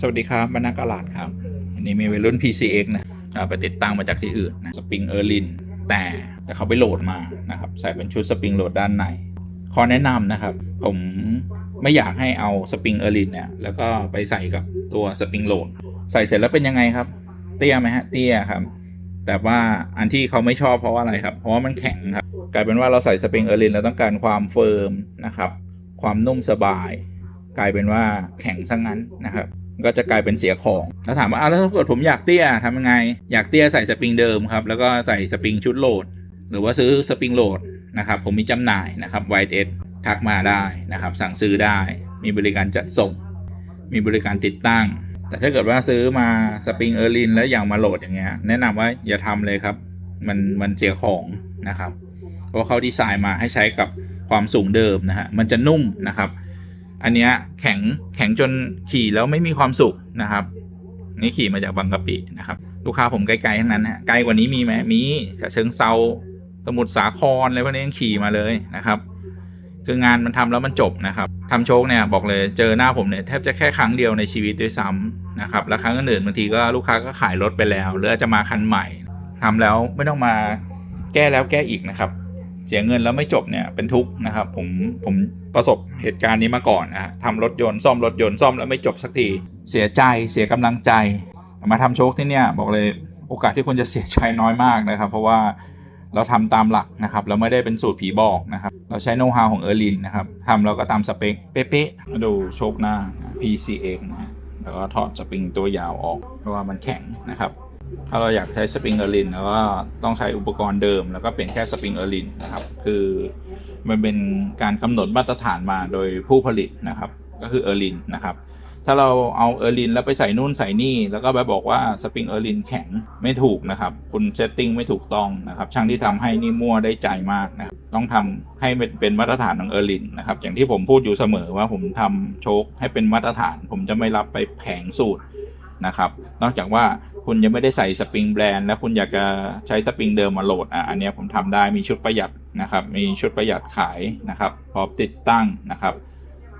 สวัสดีครับบรรณากาลาดครับอันนี้มีวัยรุ่น PCX นะไปติดตั้งมาจากที่อื่นนะสปริงเออร์ลินแต่แต่เขาไปโหลดมานะครับใส่เป็นชุดสปริงโหลดด้านในขอแนะนำนะครับ ผมไม่อยากให้เอาสปริงเออร์ลินเนี่ยแล้วก็ไปใส่กับตัวสปริงโหลด ใส่เสร็จแล้วเป็นยังไงครับ เตี้ยไหมฮะเตี้ยครับ แต่ว่าอันที่เขาไม่ชอบเพราะอะไรครับ เพราะว่ามันแข็งครับกลายเป็นว่าเราใส่สปริงเออร์ลินเราต้องการความเฟิร์มนะครับ ความนุ่มสบาย กลายเป็นว่าแข็งซะงงั้นนะครับ ก็จะกลายเป็นเสียของแล้วถามว่าอ้าวแล้วถ้าเกิดผมอยากเตี้ยทำยังไง อยากเตี้ยใส่สปริงเดิมครับ แล้วก็ใส่สปริงชุดโหลด หรือว่าซื้อสปริงโหลดนะครับ ผมมีจำหน่ายนะครับ y s ทักมาได้นะครับ สั่งซื้อได้ มีบริการจัดส่ง มีบริการติดตั้ง แต่ถ้าเกิดว่าซื้อมาสปริงเออร์ลินแล้วอย่างมาโหลดอย่างเงี้ย แนะนำว่าอย่าทำเลยครับ มันมันเสียของนะครับ เพราะเขาดีไซน์มาให้ใช้กับความสูงเดิมนะฮะ มันจะนุ่มนะครับ อันเนี้ยแข็งแข็งจนขี่แล้วไม่มีความสุขนะครับ นี่ขี่มาจากบางกะปินะครับ ลูกค้าผมไกลๆทั้งนั้นฮะไกลกว่านี้มีไหมมีเชิงเซาสมุทรสาครอะไรพวกนี้ยังขี่มาเลยนะครับคืองานมันทำแล้วมันจบนะครับทำโชคเนี่ยบอกเลยเจอหน้าผมเนี่ยแทบจะแค่ครั้งเดียวในชีวิตด้วยซ้ำนะครับแล้วครั้งอื่นบางทีก็ลูกค้าก็ขายรถไปแล้วหรือจะมาคันใหม่ทำแล้วไม่ต้องมาแก้แล้วแก้อีกนะครับ เสียเงินแล้วไม่จบเนี่ยเป็นทุกข์นะครับผมผมประสบเหตุการณ์นี้มาก่อนนะฮะทำรถยนต์ซ่อมรถยนต์ซ่อมแล้วไม่จบสักทีเสียใจเสียกำลังใจ มาทำโชคที่เนี่ยบอกเลยโอกาสที่คุณจะเสียใจน้อยมากนะครับ เพราะว่าเราทำตามหลักนะครับเราไม่ได้เป็นสูตรผีบอกนะครับ เราใช้โน้ตฮาวของเออร์ลินนะครับทำเราก็ตามสเปคเป๊ะๆมาดูโชคหน้า PCX นะฮะแล้วก็ถอดสปริงตัวยาวออกเพราะว่ามันแข็งนะครับ ถ้าเราอยากใช้สปริงเออร์ลินแล้วก็ต้องใช้อุปกรณ์เดิม แล้วก็เป็นแค่สปริงเออร์ลินนะครับ คือมันเป็นการกำหนดมาตรฐานมาโดยผู้ผลิตนะครับ ก็คือเออร์ลินนะครับ ถ้าเราเอาเออร์ลินแล้วไปใส่นู่นใส่นี่ แล้วก็ไปบอกว่าสปริงเออร์ลินแข็งไม่ถูกนะครับ คุณเซตติ้งไม่ถูกต้องนะครับ ช่างที่ทำให้นี่มั่วได้ใจมากนะครับ ต้องทำให้เป็นมาตรฐานของเออร์ลินนะครับ อย่างที่ผมพูดอยู่เสมอว่าผมทำโชคให้เป็นมาตรฐาน ผมจะไม่รับไปแผงสูตรนะครับ นอกจากว่า คุณยังไม่ได้ใส่สปริงแบรนด์แล้วคุณอยากจะใช้สปริงเดิมมาโหลดอะอันนี้ผมทำได้มีชุดประหยัดนะครับ มีชุดประหยัดขายนะครับพร้อมติดตั้งนะครับ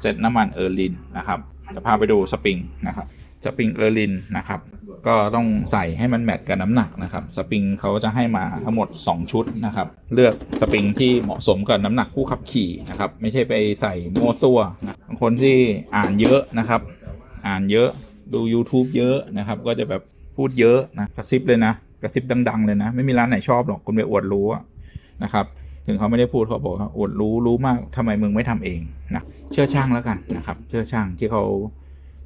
เซตน้ำมันเออร์ลินนะครับจะพาไปดูสปริงนะครับสปริงเออร์ลินนะครับก็ต้องใส่ให้มันแมทกับน้ำหนักนะครับสปริงเขาจะให้มาทั้งหมด 2 ชุดนะครับเลือกสปริงที่เหมาะสมกับน้ำหนักผู้ขับขี่นะครับไม่ใช่ไปใส่โมั่วซั่วนะบางคนที่อ่านเยอะนะครับ อ่านเยอะดู YouTube เยอะนะครับ ก็จะแบบ พูดเยอะนะกระซิบเลยนะกระซิบดัง ๆ เลยนะ ไม่มีร้านไหนชอบหรอกคุณไปอวดรู้นะครับ ถึงเขาไม่ได้พูดเขาบอกว่าอวดรู้รู้มากทำไมมึงไม่ทำเองนะเชื่อช่างแล้วกันนะครับ เชื่อช่างที่เขา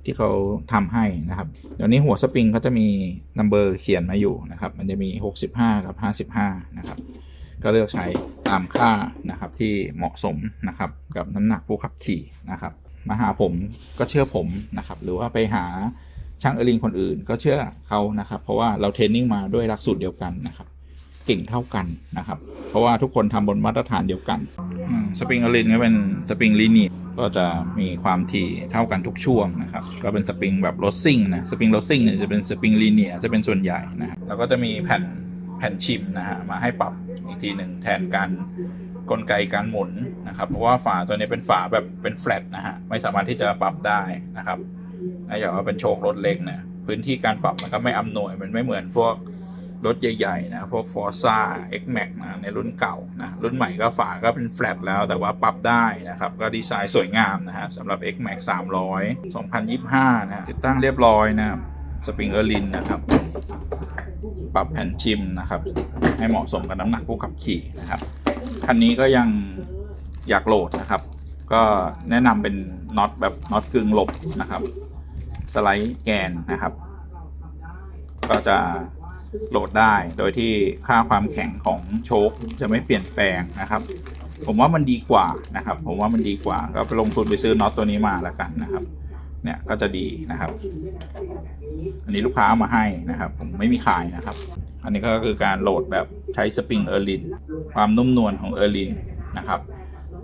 ที่เขาทำให้นะครับเดี๋ยวนี้หัวสปริงเขาจะมีนัมเบอร์เขียนมาอยู่นะครับ มันจะมี 65 กับ 55 นะครับ ก็เลือกใช้ตามค่านะครับที่เหมาะสมนะครับกับน้ำหนักผู้ขับขี่นะครับ มาหาผมก็เชื่อผมนะครับ หรือว่าไปหา ช่างเอลิงคนอื่นก็เชื่อเขานะครับ เพราะว่าเราเทรนนิ่งมาด้วยหลักสูตรเดียวกันนะครับเก่งเท่ากันนะครับ เพราะว่าทุกคนทำบนมาตรฐานเดียวกันสปริงเอลินก็เป็นสปริงลีเนียก็จะมีความถี่เท่ากันทุกช่วงนะครับก็เป็นสปริงแบบรถซิ่งนะสปริงรถซิ่งเนี่ยจะเป็นสปริงลีเนียจะเป็นส่วนใหญ่นะครับแล้วก็จะมีแผ่นแผ่นชิมนะฮะมาให้ปรับอีกทีหนึ่งแทนการกลไกการหมุนนะครับ เพราะว่าฝาตัวนี้เป็นฝาแบบเป็นแฟลตนะฮะไม่สามารถที่จะปรับได้นะครับ นื่องจากว่าเป็นโชครถเล็กเนี่ยพื้นที่การปรับมันก็ไม่อำนวยมันไม่เหมือนพวกรถใหญ่ๆนะพวก Forza X Max นะในรุ่นเก่านะรุ่นใหม่ก็ฝาก็เป็นแฟลตแล้วแต่ว่าปรับได้นะครับ ก็ดีไซน์สวยงามนะฮะสำหรับ X Max 300 2025นะฮะติดตั้งเรียบร้อยนะสปริงเออร์ลินนะครับ ปรับแผ่นชิมนะครับ ให้เหมาะสมกับน้ำหนักผู้ขับขี่นะครับคันนี้ก็ยังอยากโหลดนะครับ ก็แนะนำเป็นน็อตแบบน็อตกึ่งหลบนะครับ สไลด์แกนนะครับ ก็จะโหลดได้โดยที่ค่าความแข็งของโชคจะไม่เปลี่ยนแปลงนะครับ ผมว่ามันดีกว่านะครับ ผมว่ามันดีกว่า ก็ไปลงทุนไปซื้อน็อตตัวนี้มาแล้วกันนะครับเนี่ยก็จะดีนะครับ อันนี้ลูกค้าเอามาให้นะครับ ผมไม่มีขายนะครับ อันนี้ก็คือการโหลดแบบใช้สปริงเออร์ลินความนุ่มนวลของเออร์ลินนะครับ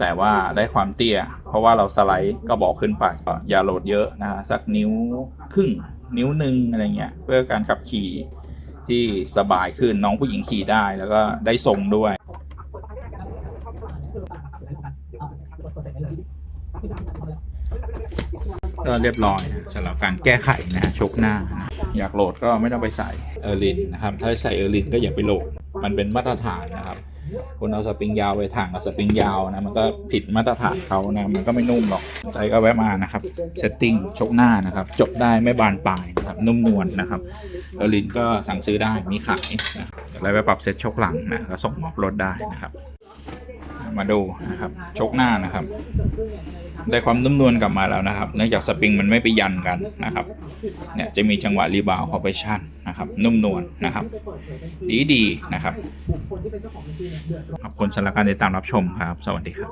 แต่ว่าได้ความเตี้ย เพราะว่าเราสไลด์ก็บอกขึ้นไปก็อย่าโหลดเยอะนะฮะสักนิ้วครึ่งนิ้วหนึ่งอะไรเงี้ยเพื่อการขับขี่ที่สบายขึ้นน้องผู้หญิงขี่ได้แล้วก็ได้ทรงด้วยก็เรียบร้อยสำหรับการแก้ไขนะฮะชกหน้านะอยากโหลดก็ไม่ต้องไปใส่เออร์ลินนะครับ ถ้าใส่เออร์ลินก็อย่าไปโหลด มันเป็นมาตรฐานนะครับ คุณเอาสปริงยาวไปถ่างกับสปริงยาวนะมันก็ผิดมาตรฐานเขานะมันก็ไม่นุ่มหรอกใจก็แวะมานะครับเซตติ้งชกหน้านะครับ จบได้ไม่บานปลายนะครับนุ่มนวลนะครับแล้วลินก็สั่งซื้อได้มีขายนะแล้วเรไปปรับเซตชกหลังนะก็ส่งมอบรถได้นะครับ มาดูนะครับชกหน้านะครับ ได้ความนุ่มนวลกลับมาแล้วนะครับ เนื่องจากสปริงมันไม่ไปยันกันนะครับเนี่ยจะมีจังหวะรีบาวคอร์ปชั่นนะครับนุ่มนวลนะครับ ดีดีนะครับขอบคุณสำหรับการติดตามรับชมครับ สวัสดีครับ